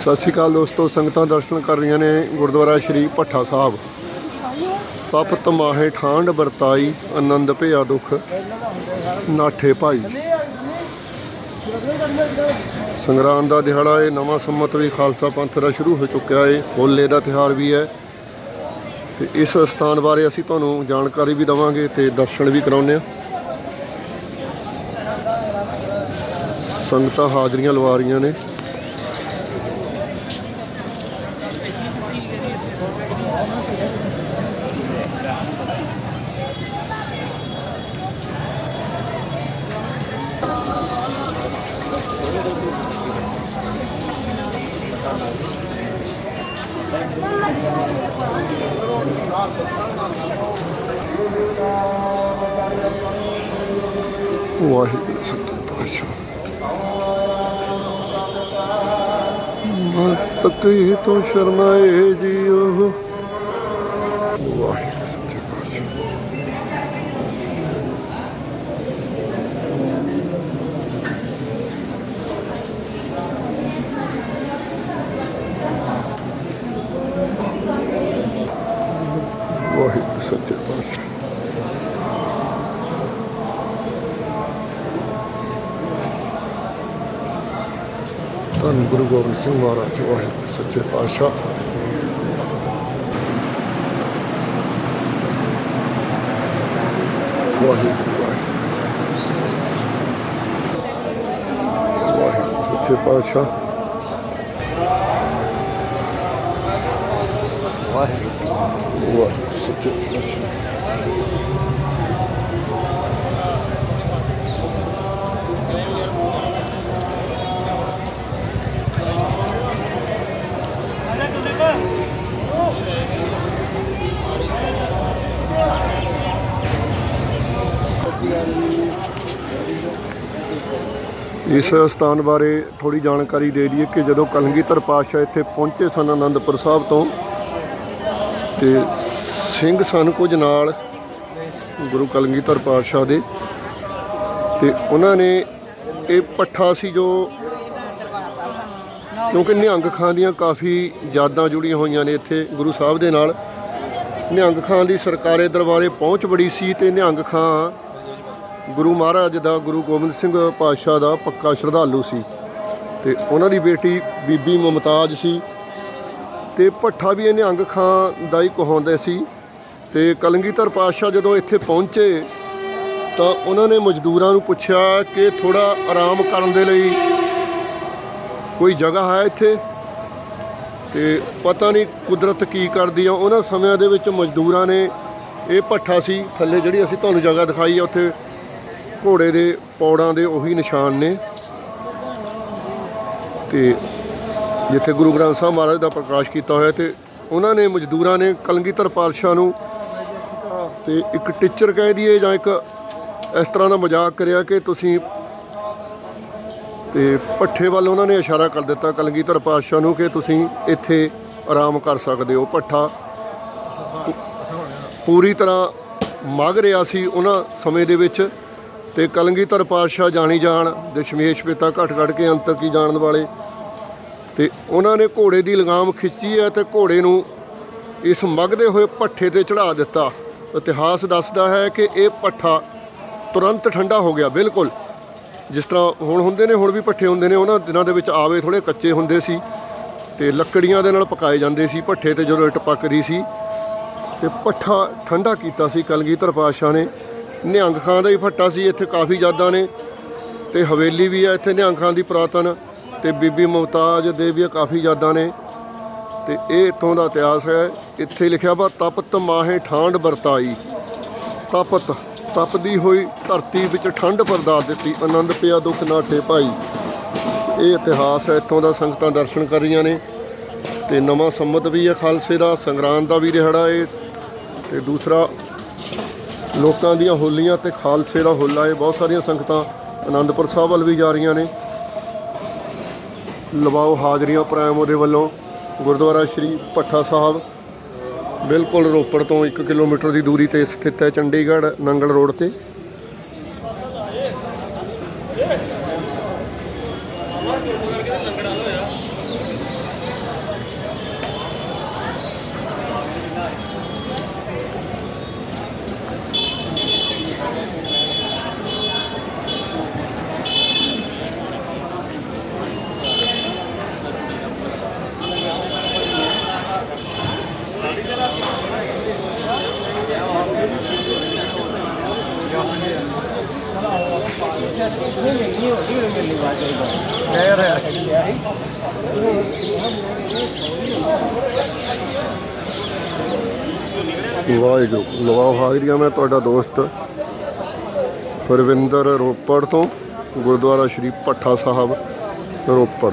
ਸਤਿ ਸ਼੍ਰੀ ਅਕਾਲ ਦੋਸਤੋ, ਸੰਗਤਾਂ ਦਰਸ਼ਨ ਕਰ ਰਹੀਆਂ ਨੇ ਗੁਰਦੁਆਰਾ ਸ਼੍ਰੀ ਭੱਠਾ ਸਾਹਿਬ। ਤਪ ਤਮਾਹੇ ਠਾਂਡ ਵਰਤਾਈ, ਆਨੰਦ ਭਿਆ ਦੁਖ, ਨਾਠੇ ਭਾਈ। ਸੰਗਰਾਮ ਦਾ ਦਿਹਾੜਾ ਇਹ ਨਵਾਂ ਸੰਮਤ ਵੀ ਖਾਲਸਾ ਪੰਥ ਦਾ ਸ਼ੁਰੂ ਹੋ ਚੁੱਕਿਆ ਹੈ ਹੋਲੇ ਦਾ ਤਿਹਾਰ ਵੀ ਹੈ। ਤੇ ਇਸ ਸਥਾਨ ਬਾਰੇ ਅਸੀਂ ਤੁਹਾਨੂੰ ਜਾਣਕਾਰੀ ਵੀ ਦਵਾਂਗੇ ਤੇ ਦਰਸ਼ਨ ਵੀ ਕਰਾਉਂਦੇ ਹਾਂ। ਸੰਗਤਾਂ ਹਾਜ਼ਰੀਆਂ ਲਵਾ ਰਹੀਆਂ ਨੇ। ਵਾਹਿਗੁਰੂ ਸੱਚੇ ਪਾਤਸ਼ਾਹ ਮਤ ਕਹੀ ਤੋਂ ਸ਼ਰਮਾਏ ਜੀਓ। ਵਾਹਿਗੁਰੂ ਸੱਚੇ ਪਾਤਸ਼ਾਹ। ਵਾਹਿਗੁਰੂ ਸੱਚੇ ਪਾਤਸ਼ਾਹ। ਧੰਨ ਗੁਰੂ ਗੋਬਿੰਦ ਸਿੰਘ ਮਹਾਰਾਜ ਵਾਹਿਗੁਰੂ ਸੱਚੇ ਪਾਤਸ਼ਾਹ ਵਾਹਿਗੁਰੂ ਵਾਹਿਗੁਰੂ ਵਾਹਿਗੁਰੂ ਸੱਚੇ ਪਾਤਸ਼ਾਹ ਵਾਹਿਗੁਰੂ ਵਾਹਿਗੁਰੂ ਸੱਚੇ ਪਾਤਸ਼ਾਹ ਇਸ ਸਥਾਨ ਬਾਰੇ ਥੋੜੀ ਜਾਣਕਾਰੀ ਦੇ ਦਈਏ ਕਿ ਜਦੋਂ ਕਲਗੀਧਰ ਪਾਤਸ਼ਾਹ ਇੱਥੇ ਪਹੁੰਚੇ ਸਨ ਆਨੰਦਪੁਰ ਸਾਹਿਬ ਤੋਂ, ਤੇ ਸਿੰਘ ਸਨ ਕੁਝ ਨਾਲ ਗੁਰੂ ਕਲਗੀਧਰ ਪਾਤਸ਼ਾਹ ਦੇ, ਤੇ ਉਹਨਾਂ ਨੇ ਇਹ ਪੱਠਾ ਸੀ ਜੋ ਕਿਉਂਕਿ ਨਿਹੰਗ ਖਾਂ ਦੀਆਂ ਕਾਫੀ ਯਾਦਾਂ ਜੁੜੀਆਂ ਹੋਈਆਂ ਨੇ ਇੱਥੇ ਗੁਰੂ ਸਾਹਿਬ ਦੇ ਨਾਲ, ਨਿਹੰਗ ਖਾਂ ਦੀ ਸਰਕਾਰੇ ਦਰਬਾਰੇ ਪਹੁੰਚ ਬੜੀ ਸੀ ਤੇ ਨਿਹੰਗ ਖਾਂ ਗੁਰੂ ਮਹਾਰਾਜ ਦਾ, ਗੁਰੂ ਗੋਬਿੰਦ ਸਿੰਘ ਪਾਤਸ਼ਾਹ ਦਾ ਪੱਕਾ ਸ਼ਰਧਾਲੂ ਸੀ ਤੇ ਉਹਨਾਂ ਦੀ ਬੇਟੀ ਬੀਬੀ ਮੁਮਤਾਜ ਸੀ ਤੇ ਭੱਠਾ ਵੀ ਇਹ ਨਿਹੰਗ ਖਾਂ ਦਾ ਹੀ ਕਹਾਉਂਦੇ ਸੀ ਤੇ ਕਲੰਗੀਧਰ ਪਾਤਸ਼ਾਹ ਜਦੋਂ ਇੱਥੇ ਪਹੁੰਚੇ ਤਾਂ ਉਹਨਾਂ ਨੇ ਮਜ਼ਦੂਰਾਂ ਨੂੰ ਪੁੱਛਿਆ ਕਿ ਥੋੜਾ ਆਰਾਮ ਕਰਨ ਦੇ ਲਈ ਕੋਈ ਜਗ੍ਹਾ ਹੈ ਇੱਥੇ? ਤੇ ਪਤਾ ਨਹੀਂ ਕੁਦਰਤ ਕੀ ਕਰਦੀ ਆ। ਉਹਨਾਂ ਸਮਿਆਂ ਦੇ ਵਿੱਚ ਮਜ਼ਦੂਰਾਂ ਨੇ ਇਹ ਭੱਠਾ ਸੀ, ਥੱਲੇ ਜਿਹੜੀ ਅਸੀਂ ਤੁਹਾਨੂੰ ਜਗ੍ਹਾ ਦਿਖਾਈ ਆ, ਉੱਥੇ ਘੋੜੇ ਦੇ ਪੌੜਾਂ ਦੇ ਉਹੀ ਨਿਸ਼ਾਨ ਨੇ। ਤੇ ਜਿੱਥੇ ਗੁਰੂ ਗ੍ਰੰਥ ਸਾਹਿਬ ਮਹਾਰਾਜ ਦਾ ਪ੍ਰਕਾਸ਼ ਕੀਤਾ ਹੋਇਆ ਤੇ ਉਹਨਾਂ ਨੇ ਮਜ਼ਦੂਰਾਂ ਨੇ ਕਲਗੀਧਰ ਪਾਤਸ਼ਾਹ ਨੂੰ ਤੇ ਇੱਕ ਟੀਚਰ ਕਹਿ ਦਈਏ ਜਾਂ ਇੱਕ ਇਸ ਤਰ੍ਹਾਂ ਦਾ ਮਜ਼ਾਕ ਕਰਿਆ ਕਿ ਤੁਸੀਂ ਤੇ ਪੱਠੇ ਵੱਲ ਉਹਨਾਂ ਨੇ ਇਸ਼ਾਰਾ ਕਰ ਦਿੱਤਾ ਕਲਗੀਧਰ ਪਾਤਸ਼ਾਹ ਨੂੰ ਕਿ ਤੁਸੀਂ ਇੱਥੇ ਆਰਾਮ ਕਰ ਸਕਦੇ ਹੋ। ਪੱਠਾ ਪੂਰੀ ਤਰ੍ਹਾਂ ਮਗ ਰਿਹਾ ਸੀ ਉਹਨਾਂ ਸਮੇਂ ਦੇ ਵਿੱਚ। ਤੇ ਕਲਗੀਧਰ ਪਾਤਸ਼ਾਹ ਜਾਣੀ ਜਾਣ ਦਸ਼ਮੇਸ਼ ਪਿਤਾ ਘਟ ਘਟ ਕੇ ਅੰਤਰ ਕੀ ਜਾਣਨ ਵਾਲੇ। ਤੇ ਉਹਨਾਂ ਨੇ ਘੋੜੇ ਦੀ ਲਗਾਮ ਖਿੱਚੀ ਹੈ ਤੇ ਘੋੜੇ ਨੂੰ ਇਸ ਮਗਦੇ ਹੋਏ ਪੱਠੇ ਤੇ ਚੜਾ ਦਿੱਤਾ। ਇਤਿਹਾਸ ਦੱਸਦਾ ਹੈ ਕਿ ਇਹ ਪੱਠਾ ਤੁਰੰਤ ਠੰਡਾ ਹੋ ਗਿਆ, ਬਿਲਕੁਲ। ਜਿਸ ਤਰ੍ਹਾਂ ਹੁਣ ਹੁੰਦੇ ਨੇ, ਹੁਣ ਵੀ ਪੱਠੇ ਹੁੰਦੇ ਨੇ, ਉਹਨਾਂ ਦਿਨਾਂ ਦੇ ਵਿੱਚ ਆਵੇ ਥੋੜੇ ਕੱਚੇ ਹੁੰਦੇ ਸੀ ਤੇ ਲੱਕੜੀਆਂ ਦੇ ਨਾਲ ਪਕਾਏ ਜਾਂਦੇ ਸੀ, ਪੱਠੇ ਤੇ ਜਦੋਂ ਇੱਟ ਪੱਕਦੀ ਸੀ। ਤੇ ਪੱਠਾ ਠੰਡਾ ਕੀਤਾ ਸੀ ਕਲਗੀਧਰ ਪਾਤਸ਼ਾਹ ਨੇ। ਨਿਹੰਗ ਖਾਂ ਦਾ ਹੀ ਫੱਟਾ ਸੀ, ਇੱਥੇ ਕਾਫੀ ਯਾਦਾਂ ਨੇ ਤੇ ਹਵੇਲੀ ਵੀ ਹੈ ਇੱਥੇ ਨਿਹੰਗ ਖਾਂ ਦੀ ਪੁਰਾਤਨ ਤੇ ਬੀਬੀ ਮੁਮਤਾਜ ਦੇ ਵੀ ਕਾਫੀ ਯਾਦਾਂ ਨੇ ਤੇ ਇਹ ਇੱਥੋਂ ਦਾ ਇਤਿਹਾਸ ਹੈ, ਇੱਥੇ ਲਿਖਿਆ ਵਾ, ਤਪਤ ਮਾਹੇ ਠਾਂਡ ਵਰਤਾਈ। ਤਪਤ, ਤਪਦੀ ਹੋਈ ਧਰਤੀ ਵਿੱਚ ਠੰਡ ਪਰਦਾ ਦਿੱਤੀ, ਆਨੰਦ ਪਿਆ ਦੁੱਖ ਨਾਟੇ ਭਾਈ। ਇਹ ਇਤਿਹਾਸ ਹੈ, ਇੱਥੋਂ ਦਾ ਸੰਗਤਾਂ ਦਰਸ਼ਨ ਕਰ ਰਹੀਆਂ ਨੇ ਤੇ ਨਵਾਂ ਸੰਮਤ ਵੀ ਹੈ ਖਾਲਸੇ ਦਾ, ਸੰਗਰਾਂਦ ਦਾ ਵੀ ਦਿਹਾੜਾ ਹੈ ਤੇ ਦੂਸਰਾ ਲੋਕਾਂ ਦੀਆਂ ਹੋਲੀਆਂ ਤੇ ਖਾਲਸੇ ਦਾ ਹੋਲਾ ਹੈ। ਬਹੁਤ ਸਾਰੀਆਂ ਸੰਗਤਾਂ ਆਨੰਦਪੁਰ ਸਾਹਿਬ ਵੱਲ ਵੀ ਜਾ ਰਹੀਆਂ ਨੇ। ਲਵਾਓ ਹਾਜ਼ਰੀਆਂ ਪ੍ਰਾਇਮ ਉਹਦੇ ਵੱਲੋਂ। ਗੁਰਦੁਆਰਾ ਸ਼੍ਰੀ ਭੱਠਾ ਸਾਹਿਬ। ਬਿਲਕੁਲ ਰੋਪੜ ਤੋਂ 1 ਕਿਲੋਮੀਟਰ ਦੀ ਦੂਰੀ ਤੇ ਸਥਿਤ ਹੈ ਚੰਡੀਗੜ੍ਹ ਨੰਗਲ ਰੋਡ ਤੇ। ਵਾਹਿਗੁਰੂ ਲਵਾਓ ਹਾਜ਼ਰੀਆਂ ਮੈਂ ਤੁਹਾਡਾ ਦੋਸਤ ਗੁਰਵਿੰਦਰ ਰੋਪੜ ਤੋਂ ਗੁਰਦੁਆਰਾ ਸ਼੍ਰੀ ਭੱਠਾ ਸਾਹਿਬ ਰੋਪੜ।